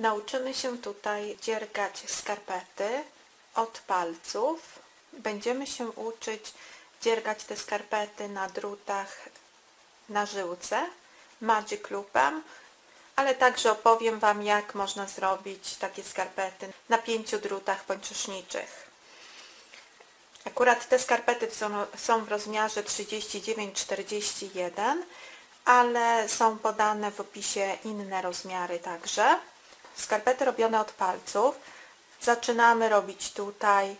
Nauczymy się tutaj dziergać skarpety od palców. Będziemy się uczyć dziergać te skarpety na drutach na żyłce Magic Loopem, ale także opowiem Wam jak można zrobić takie skarpety na pięciu drutach pończoszniczych. Akurat te skarpety są, w rozmiarze 39-41, ale są podane w opisie inne rozmiary także. Skarpety robione od palców. Zaczynamy robić tutaj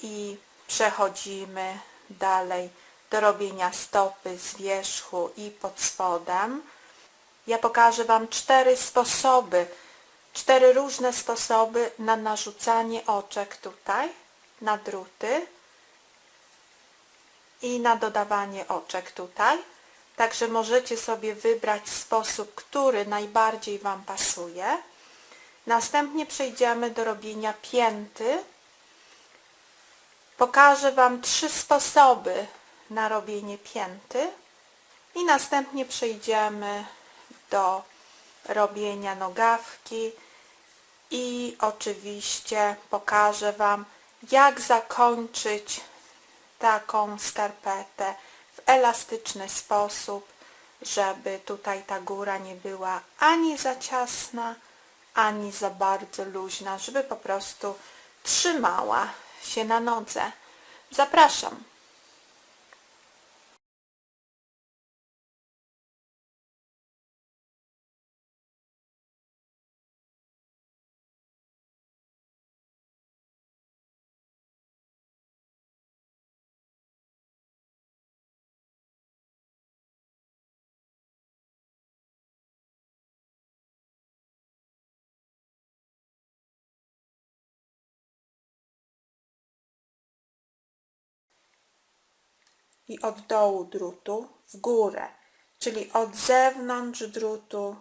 i przechodzimy dalej do robienia stopy z wierzchu i pod spodem. Ja pokażę Wam cztery sposoby, cztery różne sposoby na narzucanie oczek tutaj na druty i na dodawanie oczek tutaj. Także możecie sobie wybrać sposób, który najbardziej Wam pasuje. Następnie przejdziemy do robienia pięty. Pokażę Wam trzy sposoby na robienie pięty i następnie przejdziemy do robienia nogawki i oczywiście pokażę Wam jak zakończyć taką skarpetę w elastyczny sposób, żeby tutaj ta góra nie była ani za ciasna, ani za bardzo luźna, żeby po prostu trzymała się na nodze. Zapraszam. I od dołu drutu w górę, czyli od zewnątrz drutu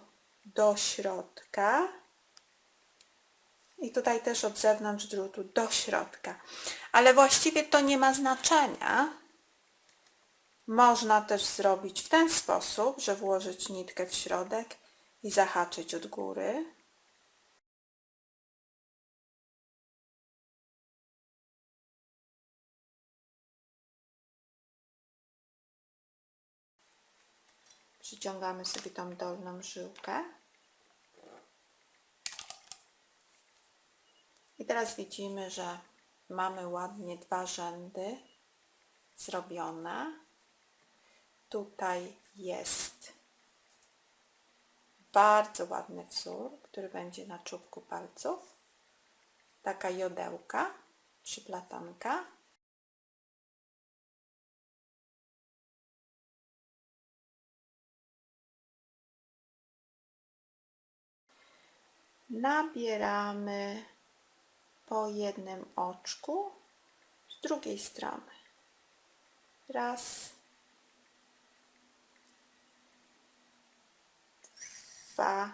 do środka i tutaj też od zewnątrz drutu do środka. Ale właściwie to nie ma znaczenia. Można też zrobić w ten sposób, że włożyć nitkę w środek i zahaczyć od góry. Przyciągamy sobie tą dolną żyłkę. I teraz widzimy, że mamy ładnie dwa rzędy zrobione. Tutaj jest bardzo ładny wzór, który będzie na czubku palców. Taka jodełka, przyplatanka. Nabieramy po jednym oczku z drugiej strony. Raz, dwa,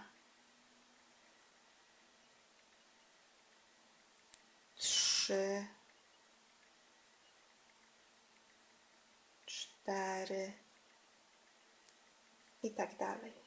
trzy, cztery i tak dalej.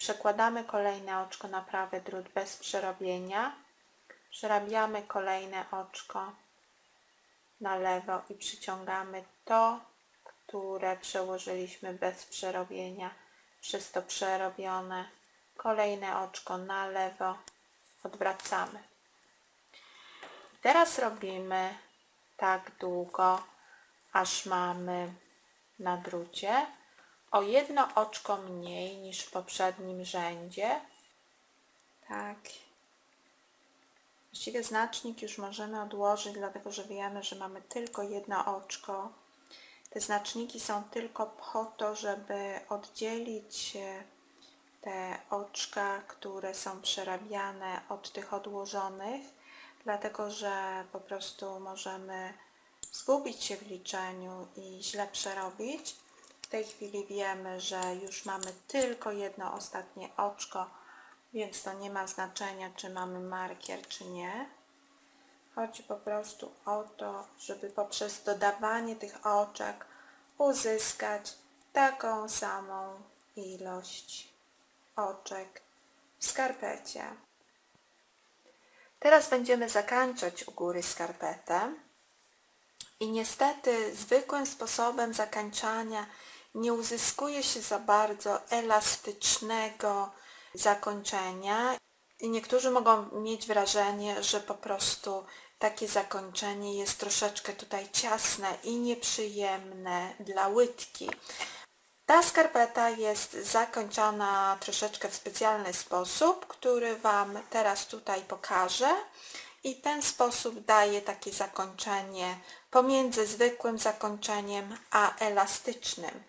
Przekładamy kolejne oczko na prawy drut bez przerobienia. Przerabiamy kolejne oczko na lewo i przyciągamy to, które przełożyliśmy bez przerobienia, przez to przerobione. Kolejne oczko na lewo, odwracamy. teraz robimy tak długo, aż mamy na drucie o jedno oczko mniej niż w poprzednim rzędzie. Tak. Właściwie znacznik już możemy odłożyć, dlatego że wiemy, że mamy tylko jedno oczko. Te znaczniki są tylko po to, żeby oddzielić e, te oczka, które są przerabiane od tych odłożonych, dlatego że po prostu możemy zgubić się w liczeniu i źle przerobić. Tej chwili wiemy, że już mamy tylko jedno ostatnie oczko, więc to nie ma znaczenia, czy mamy markier, czy nie. Chodzi po prostu o to, żeby poprzez dodawanie tych oczek uzyskać taką samą ilość oczek w skarpecie. Teraz będziemy zakończać u góry skarpetę. I niestety zwykłym sposobem zakańczania nie uzyskuje się za bardzo elastycznego zakończenia. I niektórzy mogą mieć wrażenie, że po prostu takie zakończenie jest troszeczkę tutaj ciasne i nieprzyjemne dla łydki. Ta skarpeta jest zakończona troszeczkę w specjalny sposób, który Wam teraz tutaj pokażę. I ten sposób daje takie zakończenie pomiędzy zwykłym zakończeniem a elastycznym.